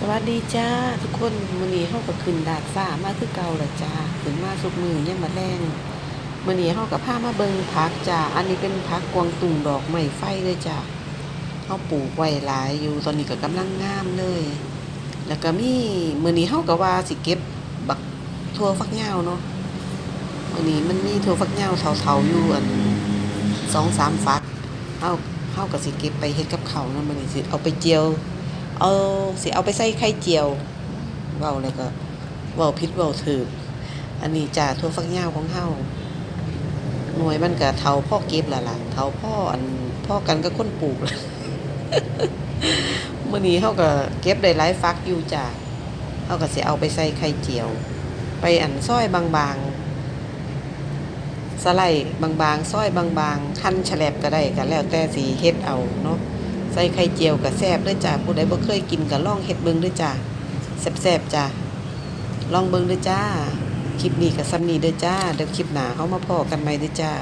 สวัสดีจ้าทุกคนมือนี้เฮาก็ขึ้นดาดฟ้ามาคือเก่าและจ้าขึ้นมาสุกมือยังมาแรงมือนี้เฮาก็พามาเบิงผักจ้าอันนี้เป็นผักกวางตุ้งดอกไม้ไฟเลยจ้าเฮาปลูกไว้หลายอยู่ตอนนี้ก็กำลังงามเลย แล้วก็มีมือนี้เฮาก็ว่าสิเก็บบักทั่วฟักยาเนาะมือนี้มันมีทั่วฟักยาเฒ่าๆอยู่อัน2-3ฝักเฮาเฮาก็สิเก็บไปเฮ็ดกับเขาเนาะมือนี้สิเอาไปเจียว เอาสิเอาไปใส่ไข่เจียวเว้าแล้วก็เว้าผิดเว้าถูกอันนี้จ้าทั่วฟักยาวของเฮาหน่วยมันก็เท่าพ่อเก็บละล่ะเท่าพ่ออันพ่อกันก็ค้นปลูกมื้อนี้เฮาก็เก็บได้หลายฟักอยู่จ้าเฮาก็สิเอาไปใส่ไข่เจียว ไปอันซอยบางๆสไลด์บางๆซอยบางๆคั่นแฉลบก็ได้ก็แล้วแต่สิเฮ็ดเอาเนาะ ส่ไข่เจียวกับแซ่บด้วยจ้าผู้ใดบ่เคยกินกับล่องเห็ดเบิงด้วยจ้าแซ่บๆจ้าลองเบิงด้วยจ้าคลิปนี้ก็ซ้ำนี้ด้วยจ้าเดี๋ยวคลิปหน้าเขามาพอกันใหม่ด้วยจ้า